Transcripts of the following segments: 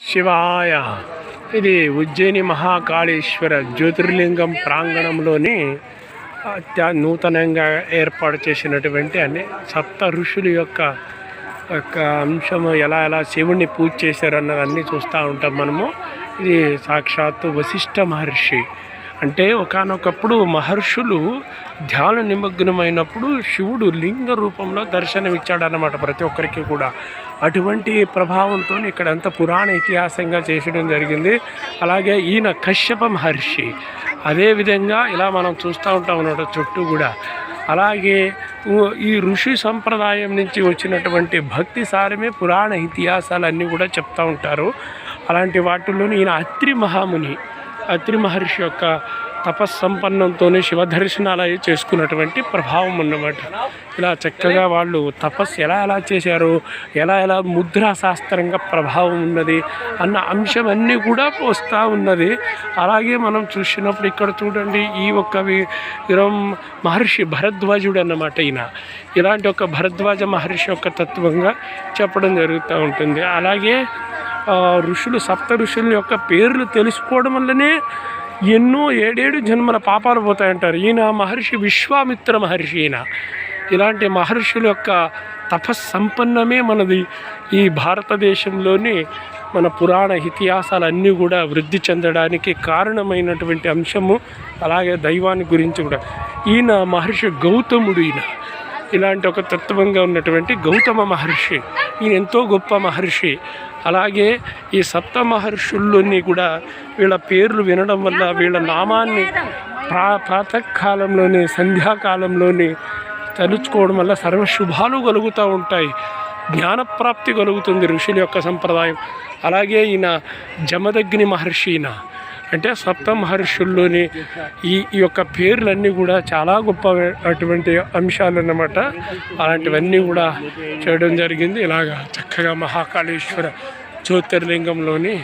శివాయ. ఇది ఉజ్జయిని మహాకాళేశ్వర జ్యోతిర్లింగం ప్రాంగణంలోని అత్య నూతనంగా ఏర్పాటు చేసినటువంటి అన్ని సప్త ఋషుల యొక్క యొక్క అంశము ఎలా ఎలా శివుణ్ణి పూజ చేశారు అన్నదన్నీ చూస్తూ ఉంటాం మనము. ఇది సాక్షాత్తు వశిష్ఠ మహర్షి. అంటే ఒకానొకప్పుడు మహర్షులు ధ్యాన నిమగ్నమైనప్పుడు శివుడు లింగ రూపంలో దర్శనమిచ్చాడనమాట ప్రతి ఒక్కరికి కూడా. అటువంటి ప్రభావంతో ఇక్కడ అంత పురాణ ఇతిహాసంగా చేసడం జరిగింది. అలాగే ఈయన కశ్యప మహర్షి. అదేవిధంగా ఇలా మనం చూస్తూ ఉంటాం అన్నమాట చుట్టూ కూడా. అలాగే ఈ ఋషి సంప్రదాయం నుంచి వచ్చినటువంటి భక్తి సారమే పురాణ ఇతిహాసాలన్నీ కూడా చెప్తూ ఉంటారు. అలాంటి వాటిల్లోని ఈయన అత్రి మహాముని. అత్రి మహర్షి యొక్క తపస్సంపన్నంతోనే శివ దర్శనాలు అవి చేసుకున్నటువంటి ప్రభావం అన్నమాట. ఇలా చక్కగా వాళ్ళు తపస్సు ఎలా ఎలా చేశారు ఎలా ఎలా ముద్రా శాస్త్రంగా ప్రభావం ఉన్నది అన్న అంశం అన్నీ కూడా వస్తూ ఉన్నది. అలాగే మనం చూసినప్పుడు ఇక్కడ చూడండి ఈ ఒక్క మహర్షి భరద్వాజుడు అన్నమాట ఈయన. ఇలాంటి ఒక భరద్వాజ మహర్షి యొక్క తత్వంగా చెప్పడం జరుగుతూ ఉంటుంది. అలాగే ఋషులు సప్త ఋషుల యొక్క పేర్లు తెలుసుకోవడం వల్లనే ఎన్నో ఏడేడు జన్మల పాపాలు పోతాయంటారు. ఈయన మహర్షి విశ్వామిత్ర మహర్షి ఈయన. ఇలాంటి మహర్షుల యొక్క తపస్సంపన్నమే మనది. ఈ భారతదేశంలోని మన పురాణ ఇతిహాసాలన్నీ కూడా వృద్ధి చెందడానికి కారణమైనటువంటి అంశము అలాగే దైవాన్ని గురించి కూడా. ఈయన మహర్షి గౌతముడు ఈయన. ఇలాంటి ఒక తత్వంగా ఉన్నటువంటి గౌతమ మహర్షి. ఈయన ఎంతో గొప్ప మహర్షి. అలాగే ఈ సప్త మహర్షుల్లోని కూడా వీళ్ళ పేర్లు వినడం వల్ల వీళ్ళ నామాన్ని ప్రా ప్రాతకాలంలోని సంధ్యాకాలంలోని తలుచుకోవడం వల్ల సర్వశుభాలు కలుగుతూ ఉంటాయి. జ్ఞానప్రాప్తి కలుగుతుంది ఋషుల యొక్క సంప్రదాయం. అలాగే ఈయన జమదగ్ని మహర్షి ఈయన. అంటే సప్త మహర్షుల్లోని ఈ ఈ యొక్క పేర్లన్నీ కూడా చాలా గొప్ప అటువంటి అంశాలు అన్నమాట అలాంటివన్నీ కూడా చేయడం జరిగింది ఇలాగా చక్కగా మహాకాళేశ్వర జ్యోతిర్లింగంలోని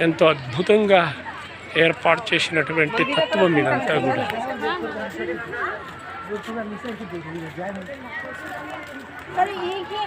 ఎంతో అద్భుతంగా ఏర్పాటు చేసినటువంటి తత్వం ఇదంతా కూడా अरे एक ही